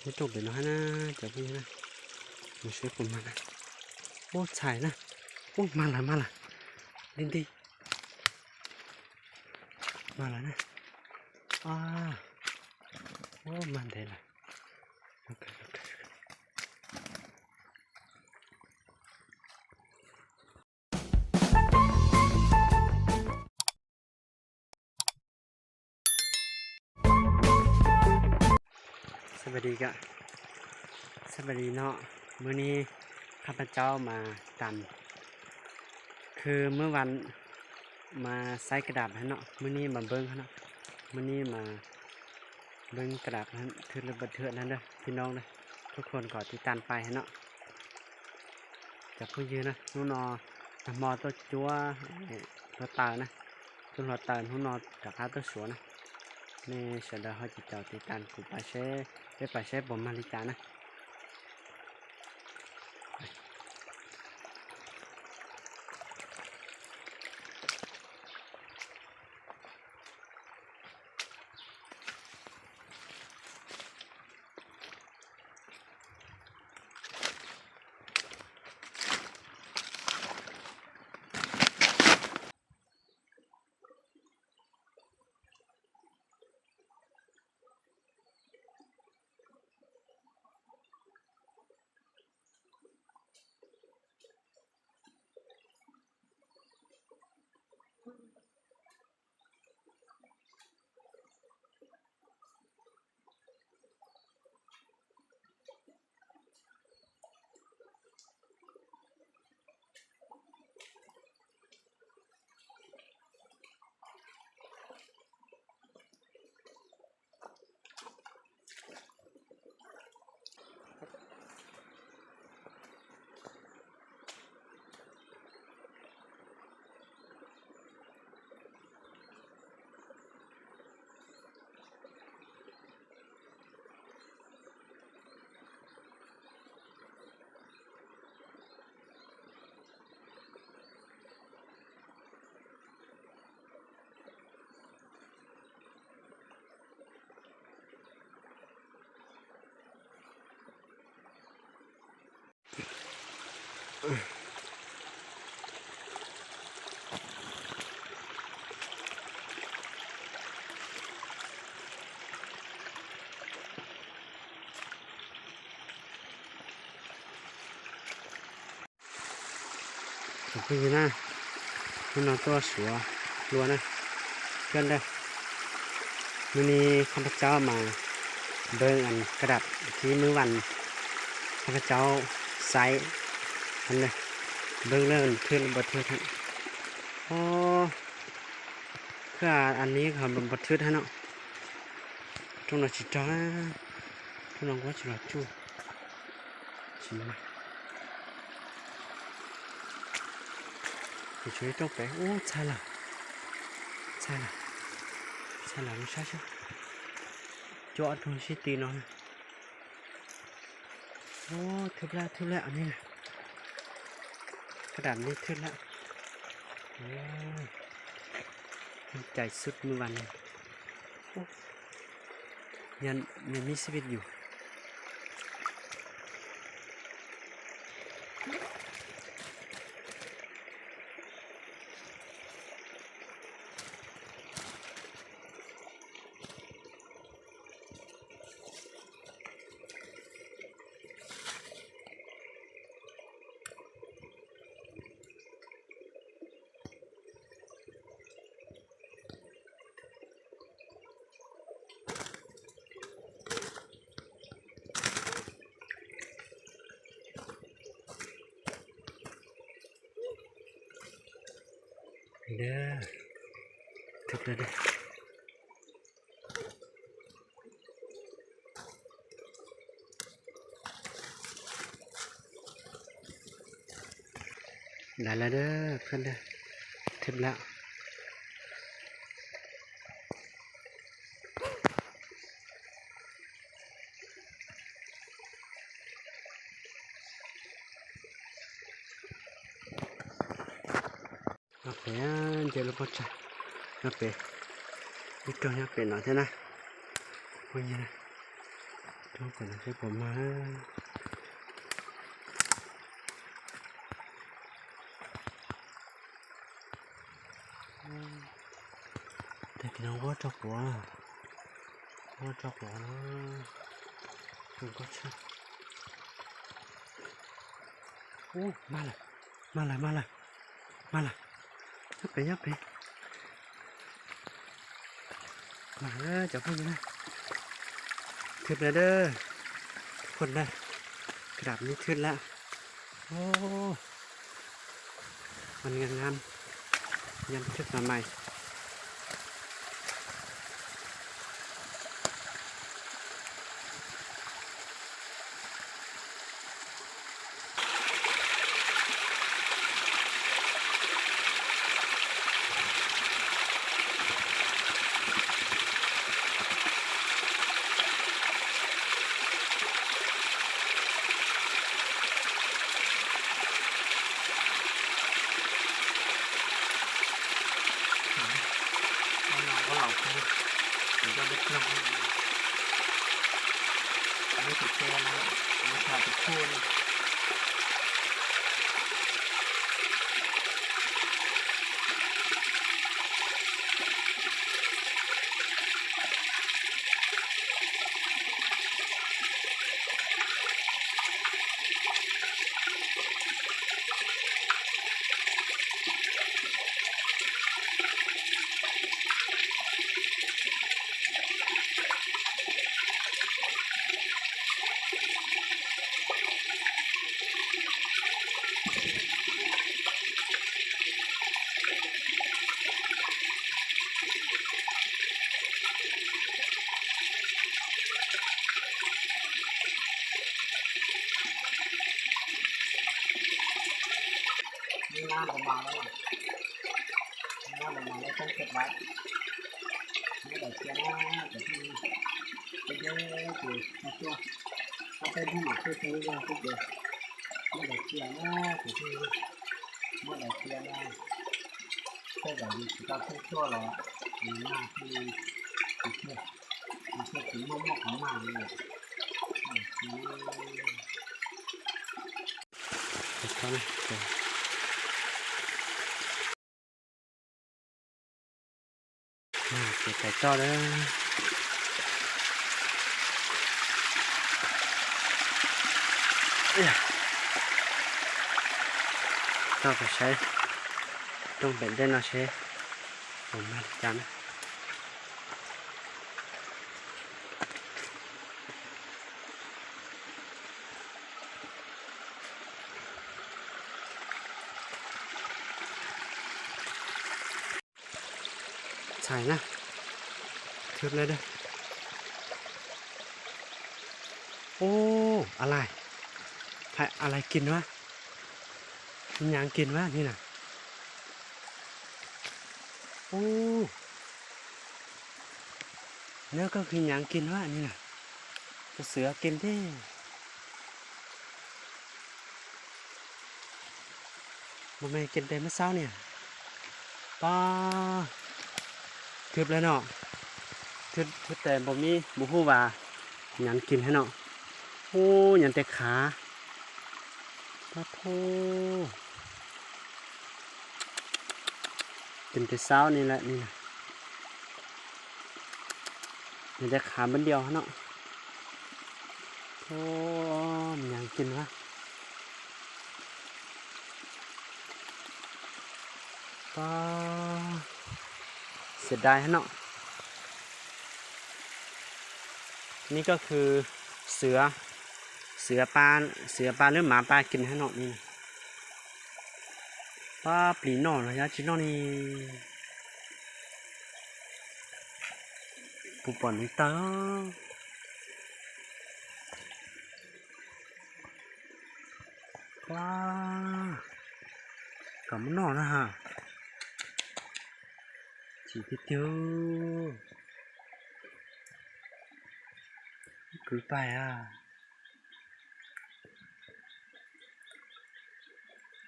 ไม่จบเลยวนาะนะจะพี่นะมาช่วยผมมานะโอ้ฉายนะโอ้มาละมาละดินดีมาละนะอ้าโอ้มันได้ละโอเค สวัสดีกะสวัสดีเนาะมื้อนี้ข้าพเจ้ามาตำคือเมื่อวันมาใส่กระดาษฮะเนาะมื้อนี้มาเบิ้งฮะเนาะมื้อนี้มาเบิ้งกระดาษนั้นถือระเบิดเถื่อนนั้นเด้อพี่น้องเด้อทุกคนก่อนที่ตันไปฮะเนาะจะพูดยืนนะนู่นนอมอตัวจัวเอ่อตัวตานะตัวหัวตานู่นนอจากหาตัวสวนนะ นี่เสร็จแล้วเขาจะเจ้าติด ตันกูไปเช่ไปไปเช่บอนะขอบคุณนะมันเอาตัวสัวรัวนะเพื่อนเด้อวันนี้ข้าพเจ้ามาเบิ่งอันกระดาษที่มือวันข้าพเจ้าใส่ อันเลยเบิ่งเรื่องเทือนบันทึกทั้งโอ้เพื่ออันนี้เขาบันทึกให้เนาะตรงนั้นจิจ้าตรงนั้นก็จิ ระดับนี้ขึ้นแล้วใจสุดเมื่นวลยังยังมีชีวิตอยู่ เด้อทึบเลยเด้อได้แล้วเด้อเพื่อนเด้อทึบแล้วโอเคอะเดี๋ยวเราพอจะโอเคอีกตัวนี้เป็นหน่อ ยับผมมาอืมแต่พี่น้องว่าจอกหัวนะว่าจอกหัวนะผมก็เชื่อโอ้มาละมาละมาละมาละยับไปยับไปมาเด้อจับเพิ่งนะขึ้นแล้วเด้อกคนนะกระดับนี้ขึ้นแล้วโอ้มันงามงามๆยันขึ้นมาใหม่ ก็เหล่าเขาผมก็เล็กน้อยอันนี้ติดเชื้อแล้วอันขาดติดคูน นี่น้ำประมาแล้วน้ำประมาณแล้วต้องเก็บไว้ไม่ได้เชียร์นะแต่ที่ไปเยอะคือมาช่วยเอาไปที่หมักช่วยซื้อเลยทุกเดือนไม่ได้เชียร์นะแต่ที่ไม่ได้เชียร์นะแค่แบบนี้ก็ช่วยช่วยเรามีหน้าที่ที่ช่วยที่ช่วยถึงมั่วๆของมันเลยอืม Con này, cho để à. cho phải xe. Trong bệnh đây nó xe còn mang chắn xài nha ทึบเลยเด้อโอ้ อะไรใครอะไรกินวะมีหยังกินวะนี่น่ะ โอ้เนื้อก็คือหยังกินวะนี่น่ะจะเสือกินที่มันไม่กินเต็มเมื่อเช้าเนี่ยป้าทึบแล้วเนาะ ทึบทึบแต่บ่มีบ่ฮู้ว่าหยังกินให้เนาะโอ้หยังแต่ขาปะโทกินแต่เช้านี่แหละนี่นะมีแต่ขาบันเดียวเนาะโอ้มันหยังกินวะป้าเสียดายเนาะ นี่ก็คือเสือเสือปลาเสือปลาหรือหมาปลากินฮะเนาะนี่ปลาปลีนอนระยะจีนอนี่ปูปอนนี่ตาปลากำมันนอนนะฮะ chỉ biết chứ cứ bài à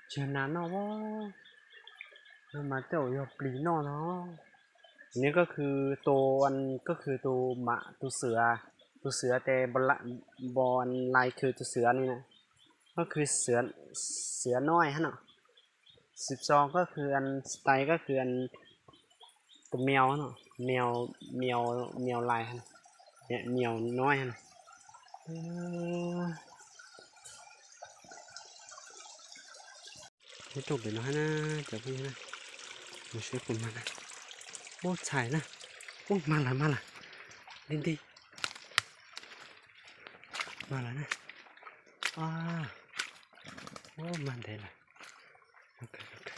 chờ nán nó บ่แล้วมาเจ้าอย่าปลีนอนเนาะนี่ก็คือตัวอันก็คือตัวหมาตัวเสือ ตัวเสือแต่บลบอลลายคือตัวเสือนี่นะก็คือเสือเสือน้อยฮะเนาะสิบสองก็คืออันสไตล์ก็คืออันตัวแมวเนาะแมวแมวแมวลายฮะเนี่ยแมวน้อยฮะเนาะเออไม่จบเลยเนาะฮะนะเดี๋ยวพี่นะมาช่วยผมมานะโอ้ใช่นะโอ้มาละมาละดินดีมาล้วนะอ่าโอ้มันได้ละโอเคโอเค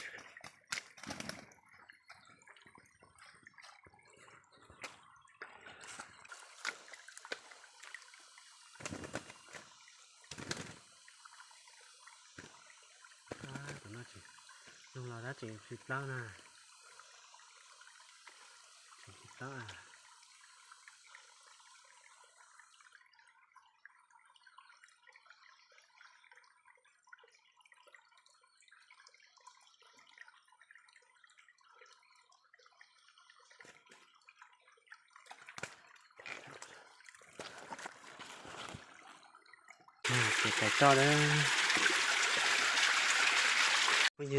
อ่าตัวน่าจิ ลงเราได้จิฟ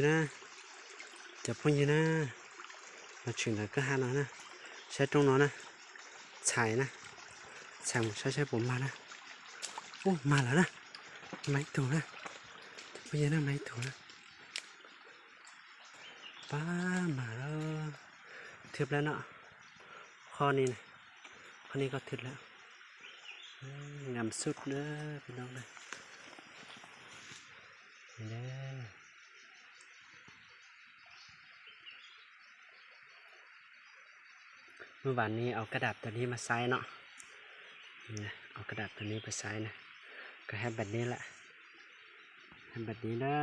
ิ เดี๋ยวพวกนี้นะมาถึงแล้วก็หาเรานะใช้ตรงนั้นนะฉายนะฉายใช้ใช้ผมมานะโอ้มาแล้วนะไม้ถูนะพวกนี้นะไม้ถูนะป้ามาแล้วทึบแล้วเนาะข้อนี้นะข้อนี้ก็ทึบแล้วงามสุดเด้อพี่น้องเลยเด้อ มื่อวานนี้เอากระดาษตัวนี้มาไซน์เนาะเนี่เอากระดาษตัวนี้ไปไซน์นะ ก็ให้แบบนี้แหละให้แบบนี้นะ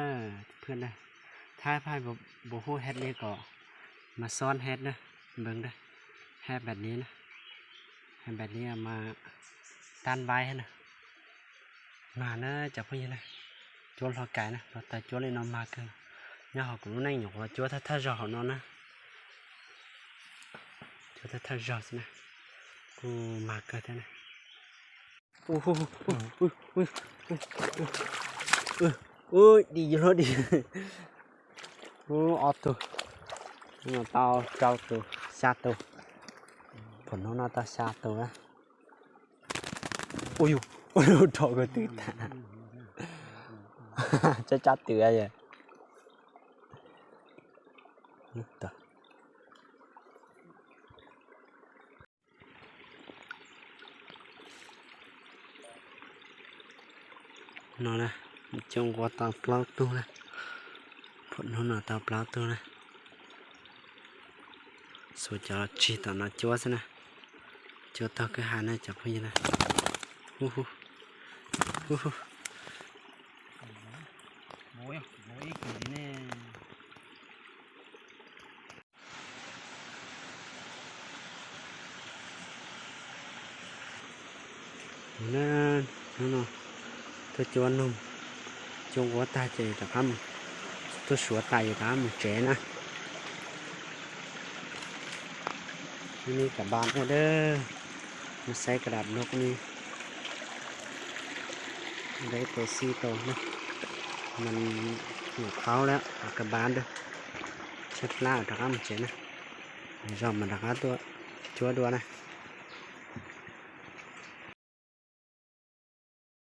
เพื่อนนะถ้าพายโบโฮแฮดนี่ก็มาซ้อนแฮดนะเบิ้งนะให้แบบนี้นะให้แบบนี้มาต้านใบให้นะมาเนาะจับพวกนี้นะจวนหอกไก่นะเราแต่จวนเลยนอนมาเกินเนี่ยหอกรู้งนั่งหยกว่าจวนถ้าถ้าจอหอนอนนะ chúa thay thay rõ này, cô mà cơ thế này. Ui ui ui ui ui ui ui đi vô đi. Ui ọt tu nhưng mà tao trao tu xa tu phần nó nó tao xa tu á. Ôi ôi ôi trời cái tư thả chắc chắc từ ai vậy Tờ. Nó nè trong qua tàu plau tu nè phận nó là tàu plau tu nè số cho chỉ tàu nó chúa xem nè chúa tàu cái hàng này chọc như này. Uhu. Uhu. Bố Tôi cho anh không. Cho quá ta chạy tập hâm. Tôi sửa tay cả một trẻ nè. Ini cả bạn ở đây. Nó xây cái đạp nóc này. ได้แต่สี่ตัวนะมันหัวเขาแล้วเอากระบาลด้วยเช็ดหน้าตะก้ามเจ๋นะรอบมันตะก้าตัวชัวดัวนะ